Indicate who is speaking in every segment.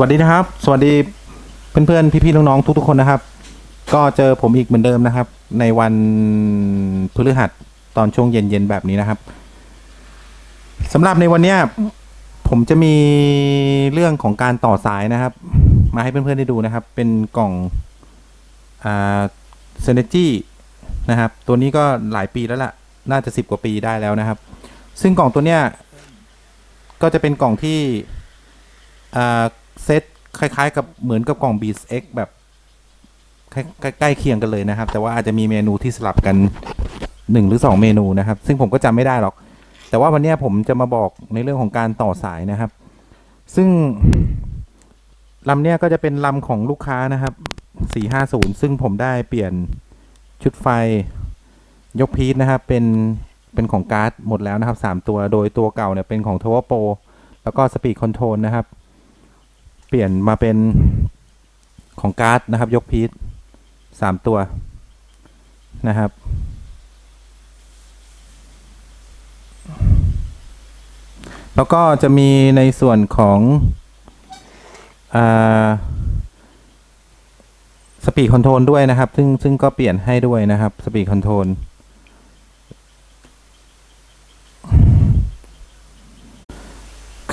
Speaker 1: วัสดีนะครับ สวัสดีเพื่อนๆพี่ๆน้องๆทุกๆคนนะครับ ก็เจอผมอีกเหมือนเดิมนะครับ ในวันพฤหัสตอนช่วงเย็นๆแบบนี้นะครับสำหรับในวันเนี้ยผมจะมีเรื่องของการต่อสายนะครับ มาให้เพื่อนๆได้ดูนะครับ เป็นกล่องอ่าเซนจีนะครับ ตัวนี้ก็หลายปีแล้วล่ะ น่าจะสิบกว่าปีได้แล้วนะครับ ซึ่งกล่องตัวเนี้ยก็จะเป็นกล่องที่อ่า เซตคล้ายๆ กับเหมือนกับกล่อง b e a t X แบบใกล้ใกล้เคียงกันเลยนะครับ แต่ว่าอาจจะมีเมนูที่สลับกันหนึ่งหรือสองเมนูนะครับ ซึ่งผมก็จำไม่ได้หรอก แต่ว่าวันนี้ผมจะมาบอกในเรื่องของการต่อสายนะครับ ซึ่งลำเนี้ยก็จะเป็นลำของลูกค้านะครับ 450 ซึ่งผมได้เปลี่ยนชุดไฟยกพีทนะครับ เป็นเป็นของการ์ดหมดแล้วนะครับ 3 ตัว โดยตัวเก่าเนี่ยเป็นของ t o w e r Pro แล้วก็สปีดคอนโทรลนะครับ เปลี่ยนมาเป็นของการ์ดนะครับ ยกพีทสามตัวนะครับ แล้วก็จะมีในส่วนของสปีดคอนโทรลด้วยนะครับ ซึ่งซึ่งก็เปลี่ยนให้ด้วยนะครับสปีดคอนโทรล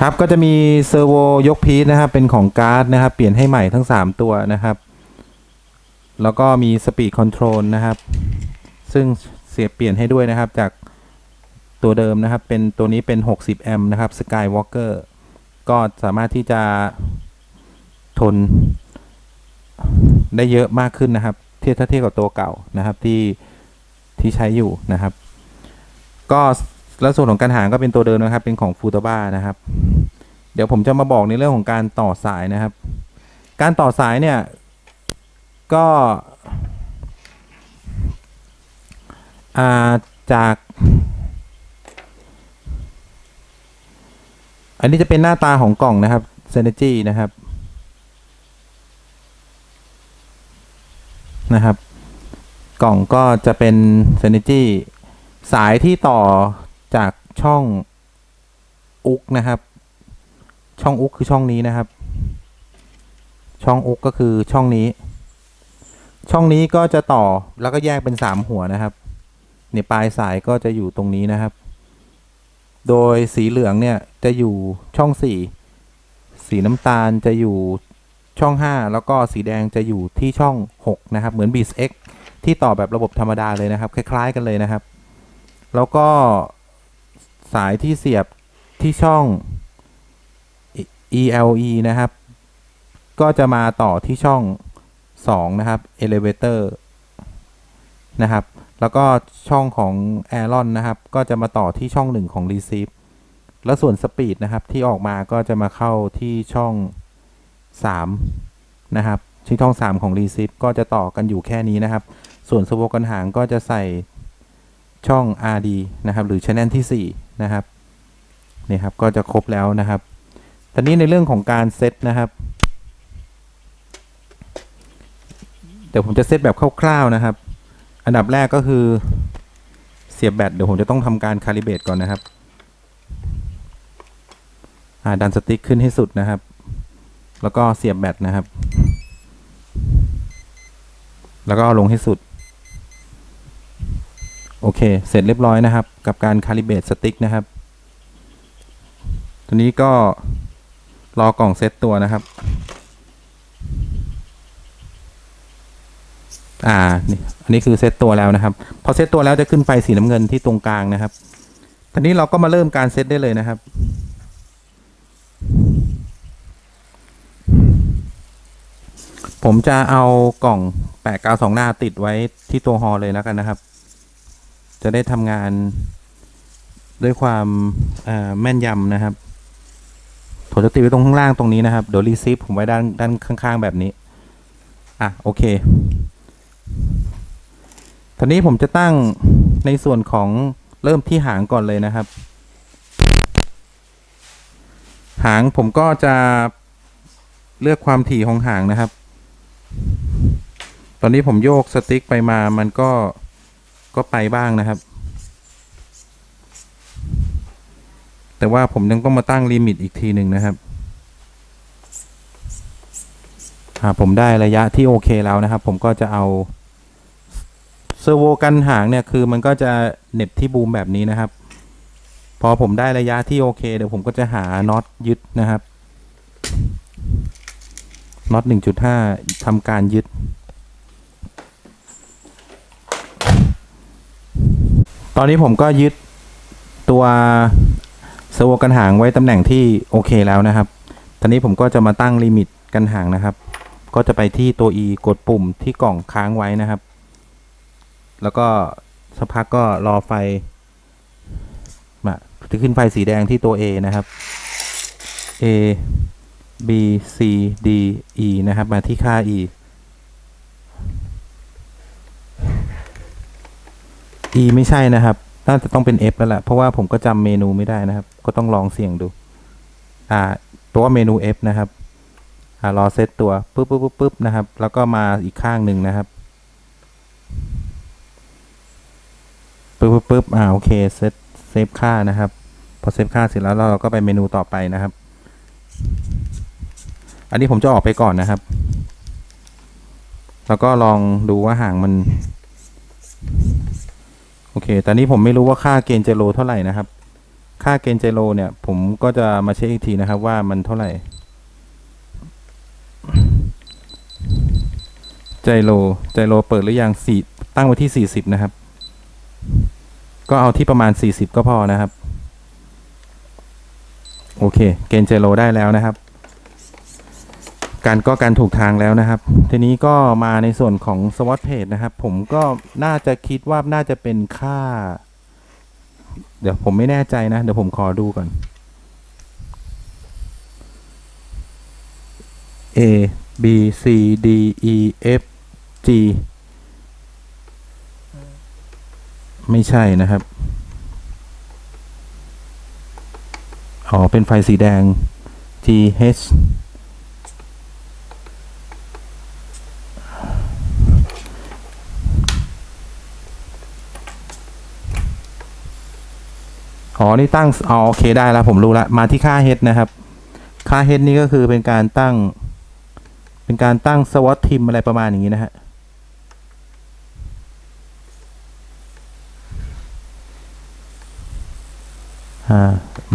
Speaker 1: ครับก็จะมีเซอร์โวยกพีซนะครับเป็นของการ์ดนะครับ เปลี่ยนให้ใหม่ทั้ง 3 ตัวนะครับ แล้วก็มีสปีดคอนโทรลนะครับ ซึ่งเสียเปลี่ยนให้ด้วยนะครับจากตัวเดิมนะครับ เป็นตัวนี้เป็น 60 แอมป์นะครับ Skywalker ก็สามารถที่จะทนได้เยอะมากขึ้นนะครับ เทียบถ้าเทียบกับตัวเก่านะครับที่ที่ใช้อยู่นะครับ ก็ แล้วส่วนของการหางก็เป็นตัวเดิมนะครับ เป็นของฟูตบ้านะครับ เดี๋ยวผมจะมาบอกในเรื่องของการต่อสายนะครับ การต่อสายเนี่ยก็อ่าจาก อันนี้จะเป็นหน้าตาของกล่องนะครับ Synergy นะครับนะครับ กล่องก็จะเป็น Synergy สายที่ต่อ จากช่องอุกนะครับ ช่องอุกคือช่องนี้นะครับ ช่องอุกก็คือช่องนี้ ช่องนี้ก็จะต่อแล้วก็แยกเป็นสามหัวนะครับเนี่ยปลายสายก็จะอยู่ตรงนี้นะครับ โดยสีเหลืองเนี่ยจะอยู่ช่องสี่สีน้ำตาลจะอยู่ช่องห้าแล้วก็สีแดงจะอยู่ที่ช่องหกนะครับ เหมือน b e a t X ที่ต่อแบบระบบธรรมดาเลยนะครับ คล้าย ๆ กันเลยนะครับ แล้วก็ สายที่เสียบที่ช่อง ELE นะครับ ก็จะมาต่อที่ช่อง 2 นะครับ Elevator นะครับ แล้วก็ช่องของ Aeron นะครับ ก็จะมาต่อที่ช่อง 1 ของ Receive แล้วส่วน Speed นะครับ ที่ออกมาก็จะมาเข้าที่ช่อง 3 นะครับที่ช่อง 3 ของ Receive ก็จะต่อกันอยู่แค่นี้นะครับ ส่วนสวกันหางก็จะใส่ช่อง RD นะครับ หรือ Channel ที่ 4 นะครับนี่ครับก็จะครบแล้วนะครับตอนนี้ในเรื่องของการเซตนะครับเดี๋ยวผมจะเซตแบบคร่าวๆนะครับ อันดับแรกก็คือเสียบแบตเดี๋ยวผมจะต้องทำการคาลิเบตก่อนนะครับดันสติ๊กขึ้นให้สุดนะครับ แล้วก็เสียบแบตนะครับ แล้วก็ลงให้สุด โอเค เสร็จเรียบร้อยนะครับ กับการคาลิเบรตสติ๊กนะครับตัวนี้ก็รอกล่องเซตตัวนะครับ อ่า นี่ อันนี้คือเซตตัวแล้วนะครับ พอเซตตัวแล้วจะขึ้นไฟสีน้ำเงินที่ตรงกลางนะครับทีนี้เราก็มาเริ่มการเซตได้เลยนะครับ ผมจะเอากล่องแปะกาวสองหน้าติดไว้ที่ตัวฮอเลยแล้วกันนะครับ จะได้ทำงานด้วยความแม่นยำนะครับผมจะติดไว้ตรงข้างล่างตรงนี้นะครับ เดี๋ยวรีซิฟผมไว้ด้านด้านข้าง ๆ แบบนี้ อะ โอเคตอนนี้ผมจะตั้งในส่วนของเริ่มที่หางก่อนเลยนะครับ หางผมก็จะเลือกความถี่ของหางนะครับ ตอนนี้ผมโยกสติ๊กไปมามันก็ ก็ไปบ้างนะครับ แต่ว่าผมยังต้องมาตั้งลิมิตอีกทีหนึ่งนะครับอ่าผมได้ระยะที่โอเคแล้วนะครับ ผมก็จะเอาเซอร์โวกันหางเนี่ยคือมันก็จะเน็บที่บูมแบบนี้นะครับ พอผมได้ระยะที่โอเค เดี๋ยวผมก็จะหาน็อตยึดนะครับน็อต1.5ทำการยึด ตอนนี้ผมก็ยึดตัวเซอร์โวกันหางไว้ตำแหน่งที่โอเคแล้วนะครับ ตอนนี้ผมก็จะมาตั้งลิมิตกันหางนะครับ ก็จะไปที่ตัว E กดปุ่มที่กล่องค้างไว้นะครับ แล้วก็สักพักก็รอไฟมาจะขึ้นไฟสีแดงที่ตัว A นะครับ A B C D E นะครับ มาที่ค่า E E ไม่ใช่นะครับ น่าจะต้องเป็น F แล้วแหละเพราะว่าผมก็จำเมนูไม่ได้นะครับ ก็ต้องลองเสี่ยงดู อ่า ตัวเมนู F นะครับ อ่ารอเซตตัวปุ๊บปุ๊บปุ๊บปุ๊บนะครับ แล้วก็มาอีกข้างหนึ่งนะครับปุ๊บปุ๊บปุ๊บอ่าโอเคเซตเซฟค่านะครับ พอเซฟค่าเสร็จแล้วเราก็ไปเมนูต่อไปนะครับ อันนี้ผมจะออกไปก่อนนะครับ แล้วก็ลองดูว่าห่างมัน อเคตอนนี้ผมไม่รู้ว่าค่าเกณฑ์เจโลเท่าไหร่นะครับ ค่าเกณฑ์เจโลเนี่ย ผมก็จะมาเช็คอีกทีนะครับว่ามันเท่าไหร่ไจโลไจโลเปิดหรือยังสี่ตั้งไว้ที่สี่สิบนะครับ ก็เอาที่ประมาณสี่สิบก็พอนะครับ โอเค เกณฑ์ไจโลได้แล้วนะครับ การก็การถูกทางแล้วนะครับ ทีนี้ก็มาในส่วนของสวอตเพจนะครับ ผมก็น่าจะคิดว่าน่าจะเป็นค่า เดี๋ยวผมไม่แน่ใจนะ เดี๋ยวผมขอดูก่อน A B C D E F G ไม่ใช่นะครับ อ๋อ เป็นไฟสีแดง G H อ๋อ นี่ตั้งอ๋อโอเคได้แล้วผมรู้ละมาที่ค่า h นะครับ ค่า h นี่ก็คือเป็นการตั้ง เป็นการตั้งสวอตทิมอะไรประมาณอย่างนี้นะฮะ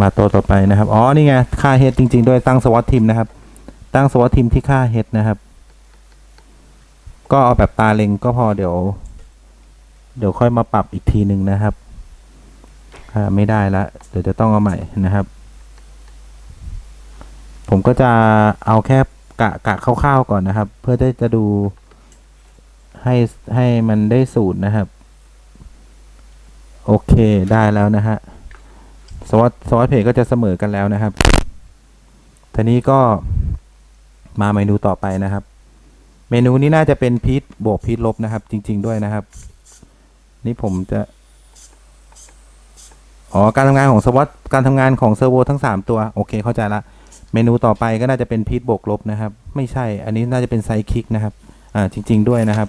Speaker 1: มาตัวต่อไปนะครับ อ๋อ นี่ไง ค่า h จริง ๆ ด้วยตั้งสวอตทิมนะครับ ตั้งสวอตทิมที่ค่า h นะครับ ก็เอาแบบตาเล็งก็พอเดี๋ยว เดี๋ยวค่อยมาปรับอีกทีหนึ่งนะครับ อ่าไม่ได้ละเดี๋ยวจะต้องเอาใหม่นะครับ ผมก็จะเอาแค่กะกะคร่าวๆก่อนนะครับ เพื่อที่จะดูให้ให้มันได้สูตรนะครับ โอเคได้แล้วนะฮะสวัสดสวัสดเพจก็จะเสมอกันแล้วนะครับทีนี้ก็มาเมนูต่อไปนะครับ เมนูนี้น่าจะเป็นพีทบวกพีทลบนะครับ จริง ๆ ด้วยนะครับ นี่ผมจะ อ๋อ การทำงานของสวอตการทำงานของเซอร์โวทั้ง 3 ตัว โอเค เข้าใจละ เมนูต่อไปก็น่าจะเป็นพีทบวกลบนะครับ ไม่ใช่ อันนี้น่าจะเป็นไซด์คลิกนะครับ อ่า จริง ๆ ด้วยนะครับ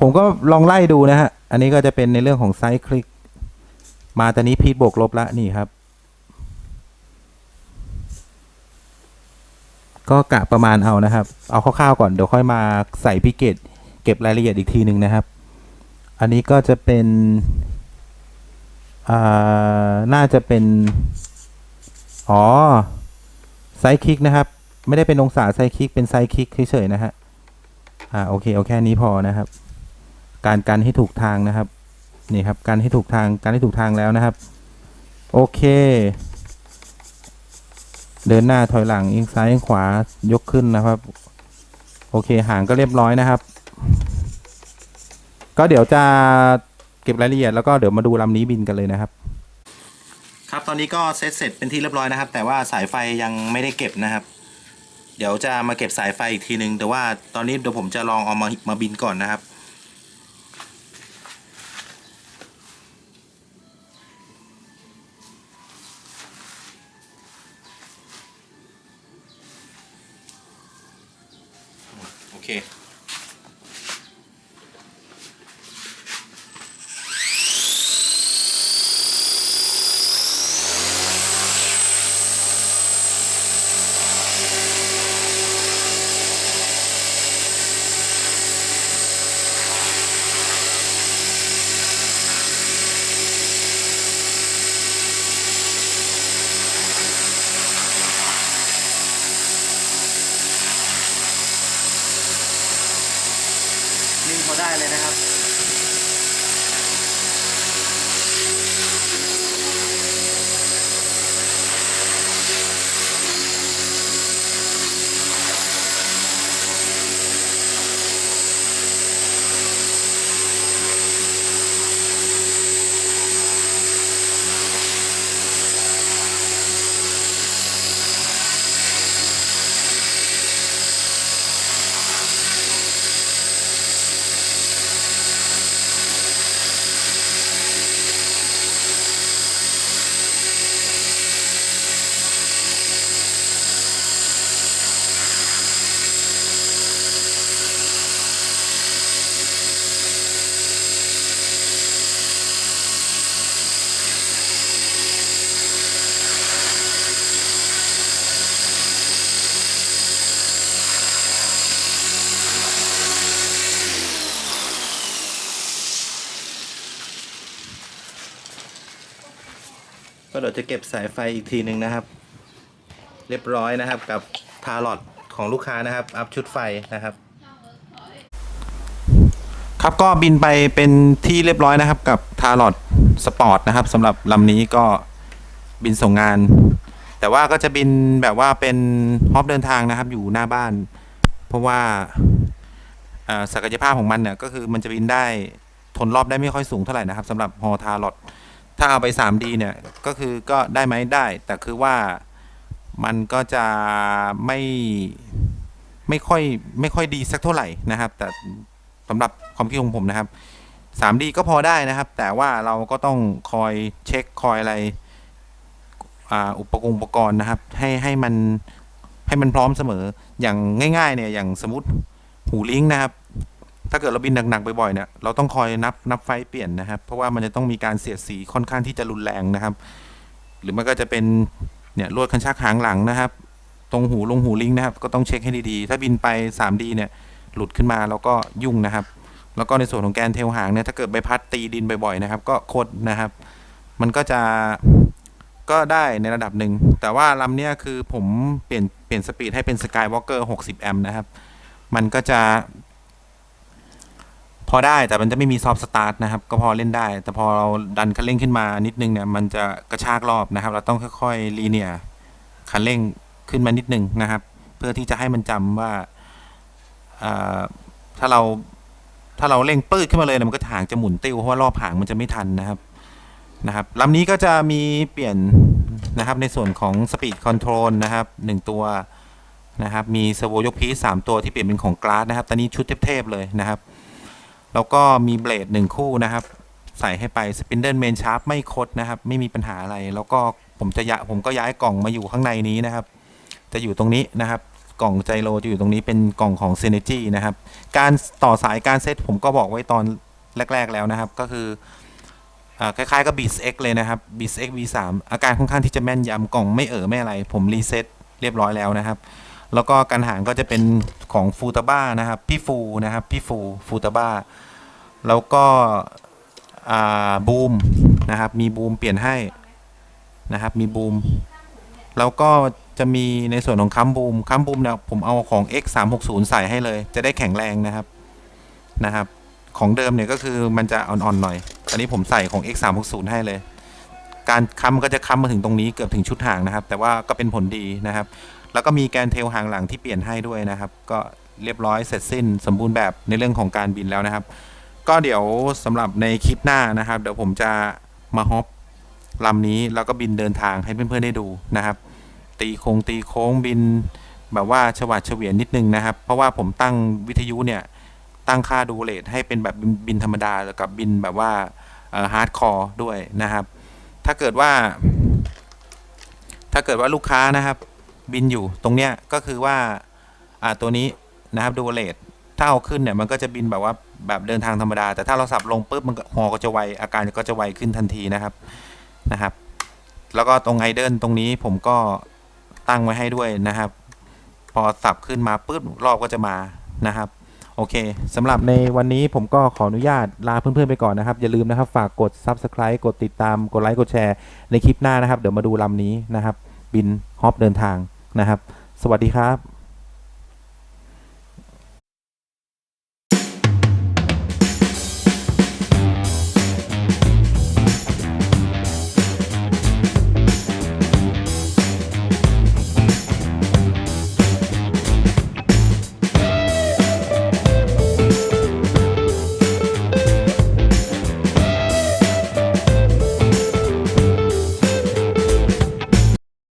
Speaker 1: ผมก็ลองไล่ดูนะฮะ อันนี้ก็จะเป็นในเรื่องของไซด์คลิก มาตอนนี้พีทบวกลบละนี่ครับ ก็กะประมาณเอานะครับ เอาคร่าวๆก่อน เดี๋ยวค่อยมาใส่พิเกตเก็บรายละเอียดอีกทีหนึ่งนะครับ อันนี้ก็จะเป็น น่าจะเป็น อ๋อไซคิกนะครับ ไม่ได้เป็นองศาไซคิกเป็นไซคิกเฉยๆนะฮะอ่าโอเคเอาแค่นี้พอนะครับ การกันให้ถูกทางนะครับนี่ครับการให้ถูกทางการให้ถูกทางแล้วนะครับ โอเค เดินหน้าถอยหลังเอียงซ้ายเอียงขวายกขึ้นนะครับ โอเคห่างก็เรียบร้อยนะครับ ก็เดี๋ยวจะ เก็บรายละเอียดแล้วก็เดี๋ยวมาดูลำนี้บินกันเลยนะครับ ครับตอนนี้ก็เซตเสร็จเป็นที่เรียบร้อยนะครับ แต่ว่าสายไฟยังไม่ได้เก็บนะครับ เดี๋ยวจะมาเก็บสายไฟอีกทีนึง แต่ว่าตอนนี้เดี๋ยวผมจะลองเอามามาบินก่อนนะครับ ดี๋ยวจะเก็บสายไฟอีกทีหนึ่งนะครับ เรียบร้อยนะครับกับทาร์ลอตของลูกค้านะครับ อัพชุดไฟนะครับ ครับก็บินไปเป็นที่เรียบร้อยนะครับ กับทาร์ลอตสปอร์ตนะครับสำหรับลำนี้ก็บินส่งงาน แต่ว่าก็จะบินแบบว่าเป็นฮอปเดินทางนะครับ อยู่หน้าบ้าน เพราะว่าอ่าศักยภาพของมันเนี่ยก็คือมันจะบินได้ทนรอบได้ไม่ค่อยสูงเท่าไหร่นะครับสำหรับฮอทาร์ลอต ถ้าเอาไป 3D เนี่ย ก็คือก็ได้ไหมได้ แต่คือว่ามันก็จะไม่ไม่ค่อยไม่ค่อยดีสักเท่าไหร่นะครับ แต่สำหรับความคิดของผมนะครับ 3D ก็พอได้นะครับ แต่ว่าเราก็ต้องคอยเช็คคอยอะไรอุปกรณ์อุปกรณ์นะครับ ให้ให้มันให้มันพร้อมเสมออย่างง่ายๆเนี่ยอย่างสมมติหูลิงก์นะครับ ถ้าเกิดเราบินหนักๆบ่อยๆเนี่ยเราต้องคอยนับนับไฟเปลี่ยนนะครับ เพราะว่ามันจะต้องมีการเสียดสีค่อนข้างที่จะรุนแรงนะครับ หรือมันก็จะเป็นเนี่ยลวดคันชักหางหลังนะครับ ตรงหูลงหูลิงนะครับ ก็ต้องเช็คให้ดีๆ ถ้าบินไป 3D เนี่ยหลุดขึ้นมาแล้วก็ยุ่งนะครับ แล้วก็ในส่วนของแกนเทลหางเนี่ยถ้าเกิดใบพัดตีดินบ่อยๆนะครับ ก็โคตรนะครับ มันก็จะก็ได้ในระดับหนึ่ง แต่ว่าลำเนี้ยคือผมเปลี่ยนเปลี่ยนสปีดให้เป็นสกายวอล์กเกอร์60 แอมป์นะครับ มันก็จะ พอได้แต่มันจะไม่มีซอฟต์สตาร์ทนะครับ ก็พอเล่นได้ แต่พอเราดันคันเร่งขึ้นมานิดนึงเนี่ยมันจะกระชากรอบนะครับ เราต้องค่อยๆลีเนียคันเร่งขึ้นมานิดนึงนะครับ เพื่อที่จะให้มันจำว่าอ่าถ้าเราถ้าเราเร่งปื้ดขึ้นมาเลยมันก็หางจะหมุนติ้วเพราะว่ารอบหางมันจะไม่ทันนะครับนะครับลำนี้ก็จะมีเปลี่ยนนะครับในส่วนของ Speed Control นะครับหนึ่งตัวนะครับมีเซอร์โวยกพีสามตัวที่เปลี่ยนเป็นของกลาสนะครับตอนนี้ชุดเทพๆเลยนะครับ แล้วก็มีเบลดหนึ่งคู่นะครับ ใส่ให้ไปสปินเดิลเมนชาร์ปไม่คดนะครับ ไม่มีปัญหาอะไร แล้วก็ผมจะยะผมก็ย้ายกล่องมาอยู่ข้างในนี้นะครับ จะอยู่ตรงนี้นะครับ กล่องไจโรจะอยู่ตรงนี้เป็นกล่องของ Synergy นะครับ การต่อสายการเซตผมก็บอกไว้ตอนแรก ๆแล้วนะครับ ก็คือคล้ายๆกับ b e a t X เลยนะครับ Beats X V3 อาการค่อนข้างที่จะแม่นยำกล่องไม่เอ๋อไม่อะไร ผมรีเซ็ตเรียบร้อยแล้วนะครับ แล้วก็การหางก็จะเป็นของฟูตาบ้านะครับ พี่ฟูนะครับ พี่ฟูฟูตาบ้า แล้วก็บูมนะครับ มีบูมเปลี่ยนให้นะครับ มีบูม แล้วก็จะมีในส่วนของคัมบูมคัมบูมเนี่ยผมเอาของ X 3 6 0ใส่ให้เลย จะได้แข็งแรงนะครับนะครับ ของเดิมเนี่ยก็คือมันจะอ่อนๆหน่อยอันนี้ผมใส่ของ X 3 6 0ให้เลย การค้ำก็จะค้ำมาถึงตรงนี้เกือบถึงชุดหางนะครับ แต่ว่าก็เป็นผลดีนะครับ แล้วก็มีแกนเทลหางหลังที่เปลี่ยนให้ด้วยนะครับ ก็เรียบร้อยเสร็จสิ้นสมบูรณ์แบบในเรื่องของการบินแล้วนะครับ ก็เดี๋ยวสำหรับในคลิปหน้านะครับ เดี๋ยวผมจะมาฮอปลำนี้แล้วก็บินเดินทางให้เพื่อนๆได้ดูนะครับ ตีโค้งตีโค้งบินแบบว่าฉวัดเฉวียนนิดนึงนะครับ เพราะว่าผมตั้งวิทยุเนี่ยตั้งค่าดูเลทให้เป็นแบบบินบินธรรมดาแล้วกับบินแบบว่าฮาร์ดคอร์ด้วยนะครับ ถ้าเกิดว่า ถ้าเกิดว่าลูกค้านะครับ บินอยู่ตรงเนี้ยก็คือว่าอ่าตัวนี้นะครับดูเลทถ้าเอาขึ้นเนี่ยมันก็จะบินแบบว่าแบบเดินทางธรรมดา แต่ถ้าเราสับลงปุ๊บมันก็ฮอก็จะไวอาการก็จะไวขึ้นทันทีนะครับนะครับ แล้วก็ตรงไอเดิลตรงนี้ผมก็ตั้งไว้ให้ด้วยนะครับ พอสับขึ้นมาปุ๊บรอบก็จะมานะครับโอเคสำหรับในวันนี้ผมก็ขออนุญาตลาเพื่อนๆไปก่อนนะครับ อย่าลืมนะครับฝากกด Subscribe กดติดตาม กดไลค์ กดแชร์ ในคลิปหน้านะครับ เดี๋ยวมาดูลำนี้นะครับ บินฮอปเดินทาง นะครับ สวัสดีครับ